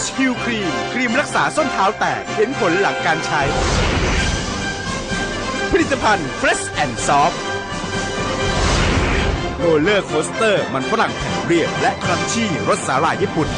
ชฮิลครีมครีมรักษาส้นเท้าแตก เห็นผลหลังการใช้ ผลิตภัณฑ์ Fresh and Soft โรลเลอร์โคสเตอร์มันฝรั่งแผ่นเรียบและครันชี่รสสาหร่ายญี่ปุ่น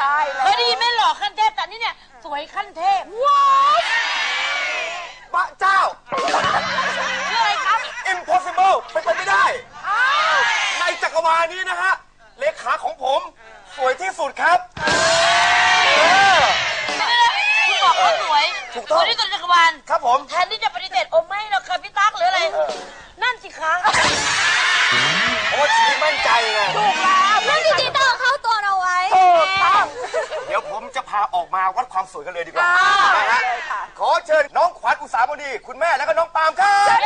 ใช่เคยได้ยินไหมหล่อขั้นเทพแต่นี่เนี่ยสวยขั้นเทพว้าวพระเจ้า ชื่ออะไรครับ impossible เป็นไปไม่ได้ ในจักรวาลนี้นะฮะ เลขาของผม สวยที่สุดครับเออ คุณบอกเขาสวยถูกต้อง สวยที่สุดในจักรวาลครับผม แทนที่จะปฏิเสธโอ้ไม่หรอกค่ะพี่ตั๊กหรืออะไร นั่นสิคะ เพราะว่าชีวิตมั่นใจไง ถูกแล้วๆนั่นจริงๆต้ เดี๋ยวผมจะพาออกมาวัดความสวยกันเลยดีกว่าอ่านะฮะเลยค่ะขอเชิญน้องขวัญอุสามณีคุณแม่แล้วก็น้องปาล์มครับ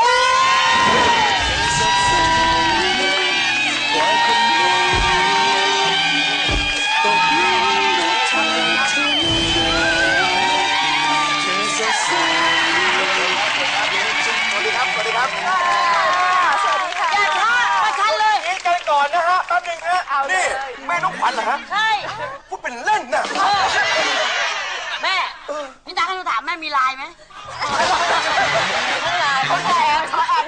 สวัสดีครับ สวัสดีครับสวัสดีค่ะอย่าช้ามาชันเลยนี่กันก่อนนะฮะแป๊บหนึงฮะเอาเลยนี่แม่น้องขวัญเหรอฮะ ใช่ พูดเป็นเล่นนะ แม่พี่ตั๊กให้หนูถามแม่มีไลน์ไหม เขาแทนเขาอ่าน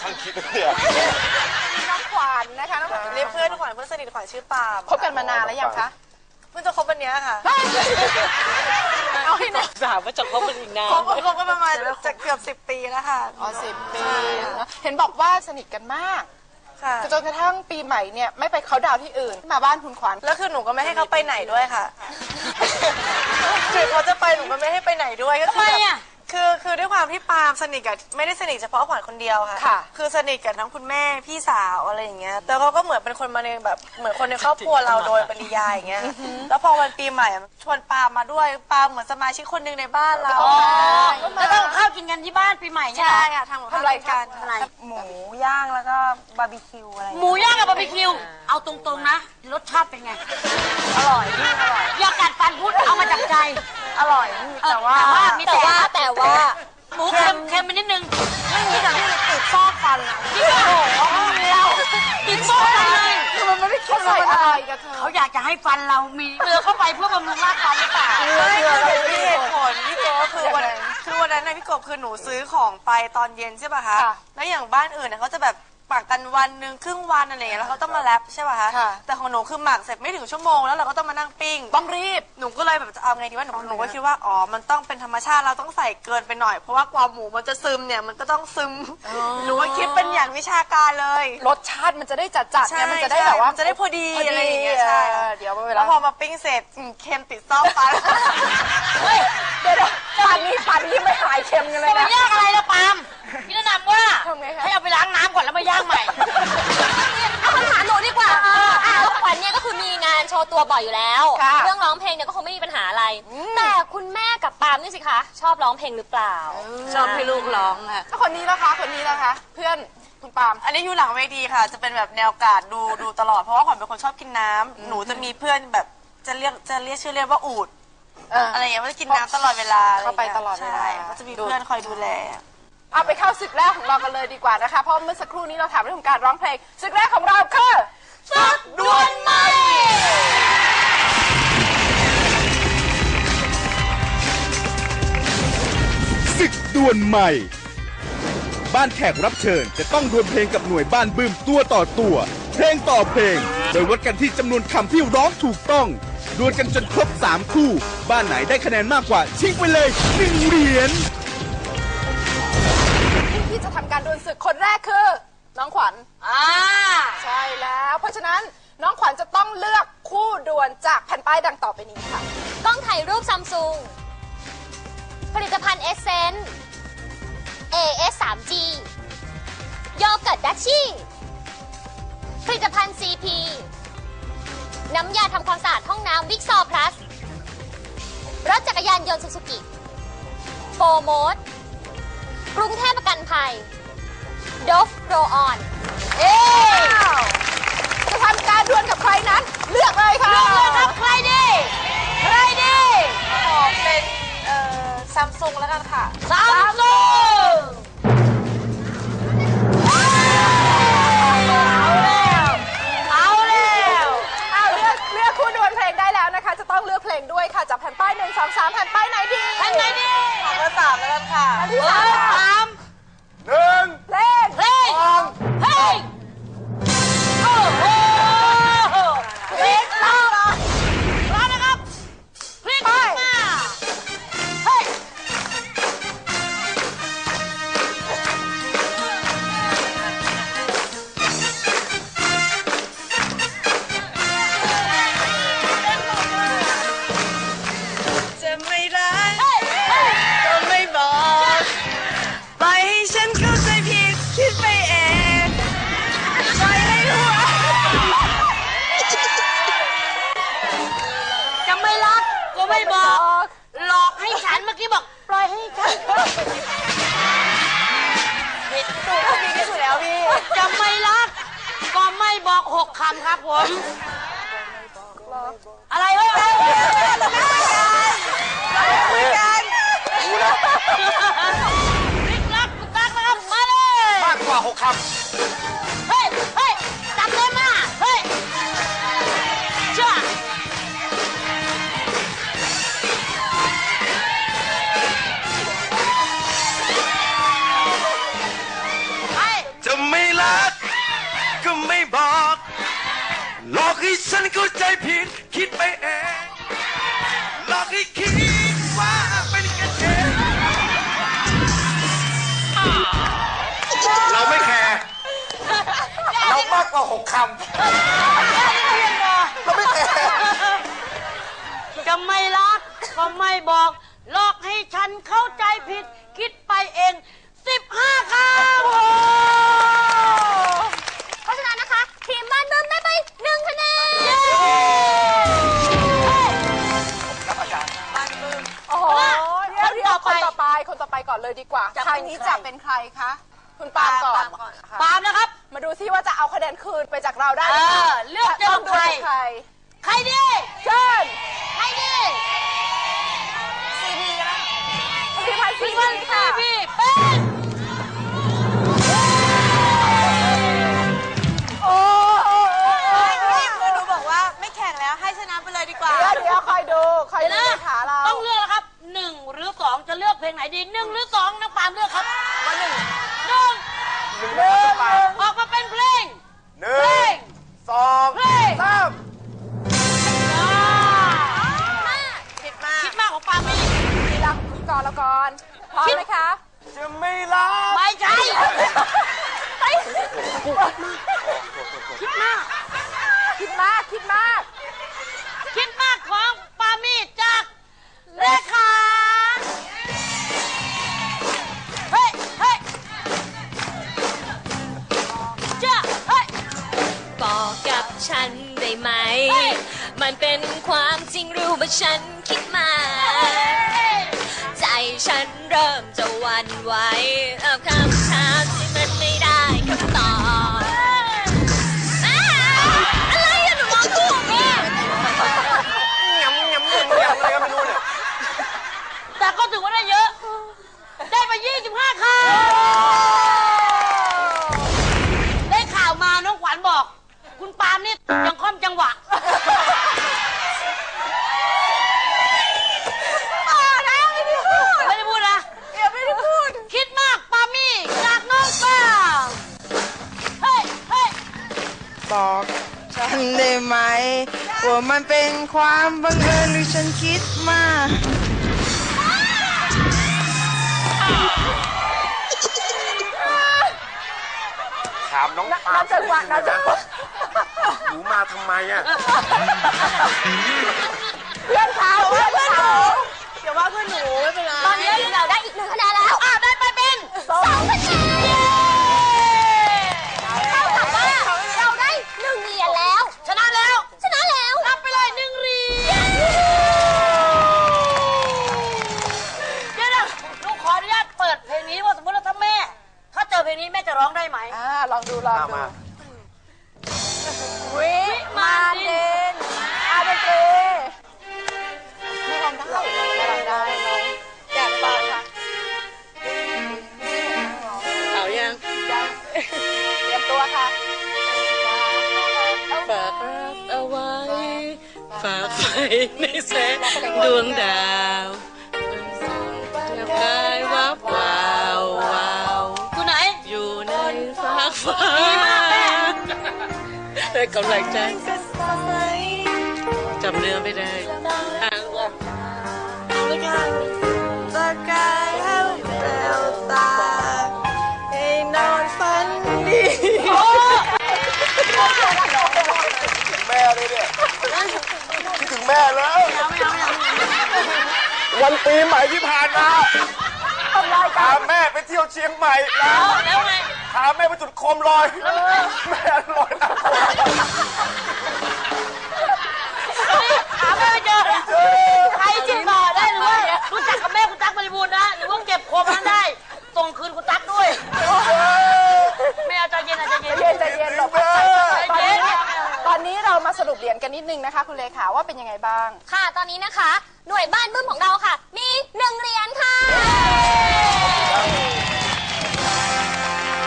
ช่างคิดนะเนี่ยน้องขวัญนะคะน้องขวัญเรียกเพื่อนขวัญเพื่อนสนิทขวัญชื่อปาล์มคบกันมานานแล้วยังคะเพิ่งจะคบวันเนี้ยค่ะเอาให้หน่อยถามว่าจะคบกันอีกนานคบคบกันประมาณจะเกือบสิบปีแล้วค่ะอ๋อสิบปีเนอะเห็นบอกว่าสนิทกันมากค่ะจนกระทั่งปีใหม่เนี่ยไม่ไปเขาน์ดาวน์ที่อื่นมาบ้านคุณขวัญแล้วคือหนูก็ไม่ให้เขาไปไหนด้วยค่ะคือเขาจะไปหนูก็ไม่ให้ไปไหนด้วยก็ทำคืไมแบบอะ คือคือด้วยความที่ปาล์มสนิทกับไม่ได้สนิทเฉพาะขวัญคนเดียวค่ะ ค่ะ คือสนิทกับทั้งคุณแม่พี่สาวอะไรอย่างเงี้ยแต่เขาก็เหมือนเป็นคนมาในแบบเหมือนคนในครอบครัวเราโดยปริยายอย่างเงี้ยแล้วพอวันปีใหม่อะชวนปาล์มมาด้วยปาล์มเหมือนสมาชิกคนหนึ่งในบ้านเราอ๋อแล้วต้องข้าวกินกันที่บ้านปีใหม่เนี่ยใช่เหรอค่ะทำกับทำอะไรข้าวคะกันอะไรหมูย่างแล้วก็บาร์บีคิวอะไรอย่างหเงี้ยมูย่างกับบาร์บีคิว เอาตรงๆนะ รสชาติเป็นไง อร่อยพี่อร่อยอย่ากัดฟันพูดเอามาจากใจ อร่อยพี่แต่ว่าแต่ว่ามีแต่ว่าแต่ว่า คือมันไม่ได้คิดใส่อะไรกับเธอเขาอยากจะให้ฟันเรามีเกลือเข้าไปเพื่อบำรุงร่างกายหรือเปล่าไม่คือมีเหตุผลพี่โกคือวันคือวันนั้นนะพี่กบคือหนูซื้อของไปตอนเย็นใช่ป่ะคะค่ะแล้วอย่างบ้านอื่นเนี่ยเขาจะแบบ ปักกันวันหนึ่งครึ่งวันอะไรอย่างเงี้ยแล้วเขาต้องมาแรปใช่ป่ะคะค่ะ แต่ของหนูคือหมักเสร็จไม่ถึงชั่วโมงแล้วเราก็ต้องมานั่งปิ้ง ต้องรีบ หนูก็เลยแบบจะเอาไงดีว่าหนูหนูก็คิดว่าอ๋อ มันต้องเป็นธรรมชาติเราต้องใส่เกินไปหน่อย เพราะว่ากว่าหมูมันจะซึมเนี่ยมันก็ต้องซึมหนูก็คิดเป็นอย่างวิชาการเลยรสชาติมันจะได้จัดจัดๆเนี่ยมันจะได้แบบว่ามันจะได้พอดีพอดีอะไรอย่างเงี้ยใช่เออเดี๋ยวเวแล้ลาวพอมาปิ้งเสร็จอืมเค็มติดซอกฟันเฮ้ยเดี๋ยวๆปันนี้ปันที่ไม่หายเค็มกันเลยจะไปนะย่างอะไรละปาล์ม พี่แนะนำว่าทำไงคะ ให้เอาไปล้างน้ำก่อนแล้วมาย่างใหม่ เอาคำถามหนูดีกว่าอ่าแล้วขวัญเนี่ยก็คือมีงานโชว์ตัวบ่อยอยู่แล้ว ค่ะ เรื่องร้องเพลงเนี่ยก็คงไม่มีปัญหาอะไร แต่คุณแม่กับปาล์มนี่สิคะ ชอบร้องเพลงหรือเปล่า ชอบให้ลูกร้องค่ะ แล้วคนนี้นะคะ คนนี้นะคะ เพื่อนคุณปาล์มอันนี้อยู่หลังเวทีค่ะ จะเป็นแบบแนวการ์ดดูดูตลอด เพราะว่าขวัญเป็นคนชอบกินน้ำหนูจะมีเพื่อนแบบจะเรียกจะเรียกชื่อเรียกว่าอูด เออ อะไรอย่างเงี้ยว่าจะกินน้ำตลอดเวลาเข้าไปตลอดเวลา ใช่ก็จะมีเพื่อนคอยดูแล เอาไปเข้าศึกแรกของเรากันเลยดีกว่านะคะ เพราะเมื่อสักครู่นี้เราถามเรื่องของการร้องเพลงศึกแรกของเราคือศึกดวลหม้ศึกดวลใหม่ บ้านแขกรับเชิญจะต้องดวลเพลงกับหน่วยบ้านบึ้มตัวต่อตัว เพลงต่อเพลง โดยวัดกันที่จำนวนคำที่ร้องถูกต้องดวลกันจนครบ 3 คู่ บ้านไหนได้คะแนนมากกว่าชิงไปเลย1เหรียญ จะทำการดวลศึกคนแรกคือ น้องขวัญ อ่า ใช่แล้ว เพราะฉะนั้นน้องขวัญจะต้องเลือกคู่ดวลจากแผ่นป้ายดังต่อไปนี้ค่ะ กล้องถ่ายรูปซัมซุง ผลิตภัณฑ์เอเซน AS 3G โยเกิร์ตดัชชี่ผลิตภัณฑ์ CP น้ำยาทำความสะอาดห้องน้ำวิกซอพลัส รถจักรยานยนต์ซูซูกิโฟโมด กรุงเทพประกันภัยดฟโรออน เอ๊ะจะทำการดวลกับใครนั้น เลือกเลยค่ะเลือกเลยครับใครดีใครดีขอเป็นเอ่อซัมซุงแล้วกันค่ะสามซุง อกหลอกให้ฉันเมื่อกี้บอกปล่อยให้ฉันผิดถูกก็มีที่สุดแล้วพี่จะไม่รัก ก็ไม่บอกหกคำครับผมอะไรเฮ้ยเฮ้ยเฮ้ยรู้แล้วพลิกรักพลิกรักนะครับมาเลยมากกว่าหกคเฮ้ยเฮ้ย เข้าใจผิดคิดไปเองหลอกให้คิดว่าเป็นกันเองเราไม่แคร์เรามากกว่าหกคำเราไม่แคร์จะไม่รักก็ไม่บอกหลอกให้ฉันเข้าใจผิด คิดไปเองสิบห้าคำโอ้เพราะฉะนั้นนะคะ ทีมบ้านเบิ้มได้ไปหนึ่งคะแนน ก่อนเลยดีกว่าจะครั้งเป็นนี้ใคร จะเป็นใครคะคุณปาล์มก่อนค่ะปาล์มนะครับ มาดูซิว่าจะเอาคะแนนคืนไปจากเราได้หเอรือเปล่าอเลือกเจอต้องดูใคร ใครใครดี เชิญใครดีพี่พันธ์พี่พี่วัวันนพี่ค่ะ พี่เป็น รละกรพร้อมไหมคะจะไม่รักไม่ใช่คิดมาก คิดมาก คิดมาก คิดมากของปามี่จากเลขาเฮ้ยเฮ้ยเจ้าเฮ้ยบอกกับฉันได้ไหมเฮ้ยมันเป็นความจริงหรือว่าฉันคิดมาใจ ฉันเริ่มจะหวันไหวคำถามที่มันไม่ได้คำตอบอ้าวอะไรอะหนูร้องถูกเนี่ยยำยำยำยำอะไรก็ไม่รู้เนี่ยแต่ก็ถือว่าได้เยอะ ได้ไป 25คำได้ข่าวมาน้องขวัญบอก คุณปาล์มนี่ยัง มันเป็นความบังเอิญหรือฉันคิดมากถามน้องปานับจังหวะนับจังหวะหนูมาทำไมอะเพื่อนเขาเพื่อนเขาอย่าว่าเพื่อนหนูไม่เป็นไรตอนนี้เราได้อีกหนึ่งคะแนนแล้วอะได้ไปเป็นสองคะแนน ฝากไฟในแสงดวงดาวจับกายวับวาวว คิดถึงแม่แล้ววันปีใหม่ที่ผ่านมาพาแม่ไปเที่ยวเชียงใหม่แล้วแล้วไงพาแม่ไปจุดโคมลอย แม่ลอยน้ำโคม หาแม่ไม่เจอใครจิตต่อได้หรือว่ารู้จักกับแม่คุณตั๊กบริบูรณ์นะ หรือว่าเก็บโคมนั้นได้ ส่งคืนคุณตั๊กด้วย แม่เอาใจเย็นเอาใจเย็น เย็นใจเย็นหลบ แม่ ตอนนี้ตอนนี้เรามาสรุปเหรียญกันนิดนึงนะคะ คุณเลขาว่าเป็นยังไงบ้าง ค่ะ ตอนนี้นะคะ หน่วยบ้านบึ้มของเราค่ะ มีหนึ่งเหรียญค่ะ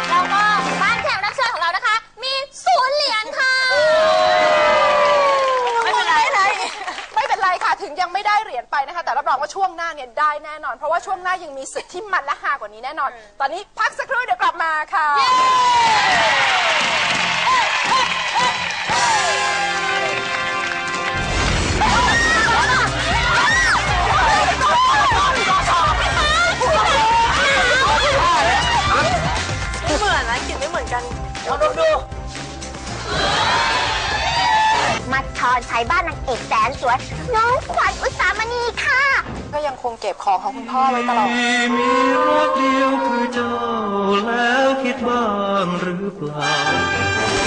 แล้วก็บ้านแขกรับเชิญของเรานะคะ มีศูนย์เหรียญค่ะ ไม่เป็นไรไม่เป็นไรค่ะ ถึงยังไม่ได้เหรียญไปนะคะ แต่รับรองว่าช่วงหน้าเนี่ยได้แน่นอน เพราะว่าช่วงหน้ายังมีศึกที่มันและฮากว่านี้แน่นอน ตอนนี้พักสักครู่เดี๋ยวกลับมาค่ะ กันมัดทอนใช้บ้านนางเอกแสนสวย น้องขวัญอุสามณีค่ะ ก็ยังคงเก็บของของคุณพ่อไว้ตลอดมีรักเดียวคือเจ้าแล้วคิดบ้างหรือเปล่า